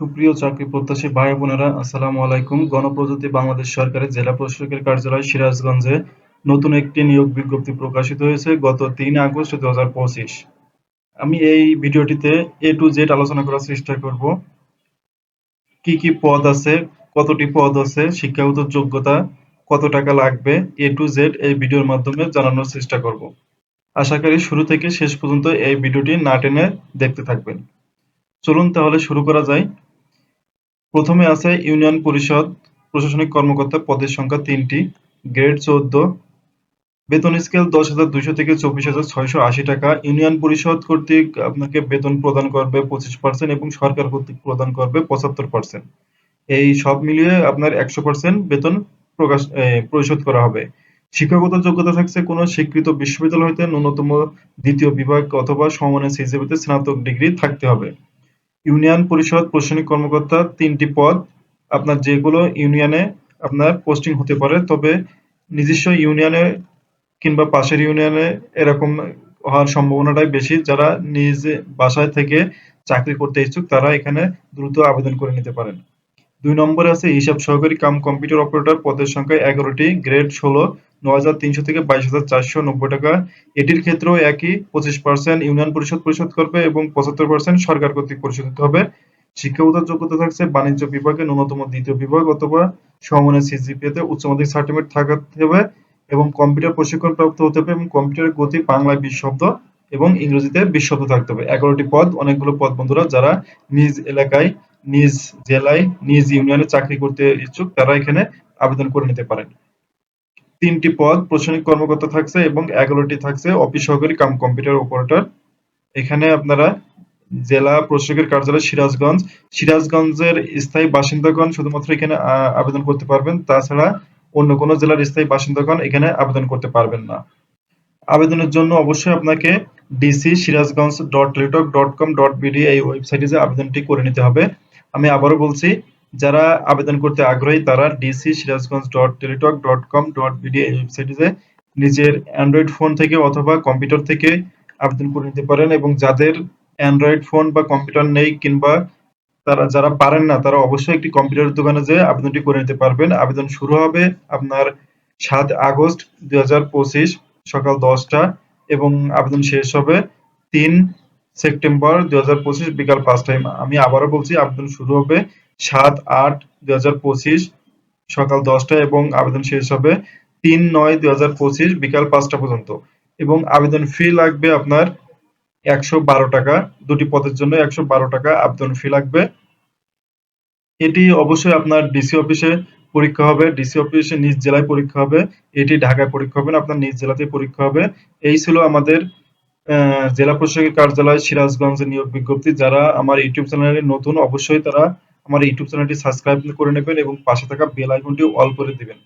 সুপ্রিয় চাকরি প্রত্যাশী ভাই বোনেরা, আসসালামু আলাইকুম। গণপ্রজাতন্ত্রী বাংলাদেশ সরকারের জেলা প্রশাসকের কার্যালয় সিরাজগঞ্জে নতুন একটি নিয়োগ বিজ্ঞপ্তি প্রকাশিত হয়েছে গত তিন আগস্ট দু আমি এই ভিডিওটিতে এ টু জেড আলোচনা করার চেষ্টা করব। কি কি পদ আছে, কতটি পদ আছে, শিক্ষাগত যোগ্যতা, কত টাকা লাগবে এ টু জেড এই ভিডিওর মাধ্যমে জানানোর চেষ্টা করব। আশা করি শুরু থেকে শেষ পর্যন্ত এই ভিডিওটি না টেনে দেখতে থাকবেন। চলুন তাহলে শুরু করা যায়। প্রথমে আছে ইউনিয়ন পরিষদ, প্রশাসনিক কর্মকর্তা পদের সংখ্যা তিনটি, গ্রেড চৌদ্দ। বেতন স্কেল দশ হাজার দুইশো থেকে চব্বিশ হাজার ছয়শো আশি টাকা। ইউনিয়ন পরিষদ কর্তৃক আপনাকে বেতন প্রদান করবে পঁচিশ পার্সেন্ট এবং সরকার কর্তৃক প্রদান করবে পঁচাত্তর পার্সেন্ট। এই সব মিলিয়ে আপনার একশো পার্সেন্ট বেতন প্রকাশ পরিশোধ করা হবে। শিক্ষাগত যোগ্যতা থাকছে কোনো স্বীকৃত বিশ্ববিদ্যালয় হইতে ন্যূনতম দ্বিতীয় বিভাগ অথবা সমমানের সিজিপিতে স্নাতক ডিগ্রি থাকতে হবে। ইউনিয়ন পরিষদ প্রশাসনিক কর্মকর্তা তিনটি পদ। আপনার যেগুলো ইউনিয়নে আপনার পোস্টিং হতে পারে, তবে নিজস্ব ইউনিয়নে কিংবা পাশের ইউনিয়নে এরকম হওয়ার সম্ভাবনাটাই বেশি। যারা নিজ বাসায় থেকে চাকরি করতে ইচ্ছুক, তারা এখানে দ্রুত আবেদন করে নিতে পারেন। দুই নম্বরে আছে হিসাব সহকারী কাম কম্পিউটার অপারেটর, পদের সংখ্যা এগারোটি, গ্রেড ষোলো, নয় থেকে বাইশ হাজার টাকা। এটির ক্ষেত্রেও একই, পঁচিশ পার্সেন্ট ইউনিয়ন পরিষদ পরিশোধ করবে এবং পঁচাত্তর পার্সেন্ট সরকার কর্তৃক পরিশোধিত হবে। শিক্ষাগত যোগ্যতা থাকছে বাণিজ্য বিভাগে ন্যূনতম দ্বিতীয় বিভাগ অথবা সমমানের সিজিপিএতে উচ্চ মাধ্যমিক সার্টিফিকেট থাকতে হবে এবং কম্পিউটার প্রশিক্ষণ প্রাপ্ত হতে হবে এবং কম্পিউটারের গতি বাংলায় বিশ শব্দ এবং ইংরেজিতে বিশ শব্দ থাকতে হবে। এগারোটি পদ, অনেকগুলো পদ বন্ধুরা, যারা নিজ এলাকায় নিজ জেলায়, নিজ ইউনিয়নে চাকরি করতে ইচ্ছুক, তারা এখানে আবেদন করে নিতে পারেন। তিনটি পদ, প্রশাসনিক কর্মকর্তা থাকছে এবং এগারোটি থাকছে অফিস সহকারী কাম কম্পিউটার অপারেটর। এখানে আপনারা জেলা প্রশাসকের কার্যালয় সিরাজগঞ্জ। সিরাজগঞ্জের স্থায়ী বাসিন্দাগণ শুধুমাত্র এখানে আবেদন করতে পারবেন, তাছাড়া অন্য কোনো জেলার স্থায়ী বাসিন্দাগণ এখানে আবেদন করতে পারবেন না। আবেদনের জন্য অবশ্যই আপনাকে DC Sirajganj dot Teletalk dot com dot BD এই ওয়েবসাইটে যে আবেদনটি করে নিতে হবে। আমি আবারও বলছি, যারা আবেদন করতে আগ্রহী, তারা DC Sirajganj dot Teletalk dot com dot BD এই ওয়েবসাইটে নিজের অ্যান্ড্রয়েড ফোন থেকে অথবা কম্পিউটার থেকে আবেদন করে নিতে পারেন এবং যাদের অ্যান্ড্রয়েড ফোন বা কম্পিউটার নেই কিংবা তারা, যারা পারেন না, তারা অবশ্যই একটি কম্পিউটার দোকানে যেয়ে আবেদনটি করে নিতে পারবেন। আবেদন শুরু হবে আপনার সাত আগস্ট দুই হাজার পঁচিশ সকাল দশটা এবং আবেদন শেষ হবে তিন সেপ্টেম্বর দুই হাজার পঁচিশ বিকাল পাঁচটায়। আমি আবারও বলছি, আবেদন শুরু হবে সাত আট দুই সকাল দশটায় এবং আবেদন শেষ হবে তিন নয় দুই বিকাল পাঁচটা পর্যন্ত। এবং আবেদন ফি লাগবে আপনার একশো বারো টাকা। দুটি পদের জন্য একশো বারো টাকা আবেদন ফি লাগবে। এটি অবশ্যই আপনার ডিসি অফিসে পরীক্ষা হবে। ডিসি অফিসে নিজ জেলায় পরীক্ষা হবে। এটি ঢাকায় পরীক্ষা হবে না, আপনার নিজ জেলাতে পরীক্ষা হবে। এই ছিল আমাদের জেলা প্রশাসকের কার্যালয় সিরাজগঞ্জের নিয়োগ বিজ্ঞপ্তি। যারা আমার ইউটিউব চ্যানেলে নতুন, অবশ্যই তারা আমার ইউটিউব চ্যানেলটি সাবস্ক্রাইব করে নেবেন এবং পাশে থাকা বেল আইকনটি অল করে দিবেন।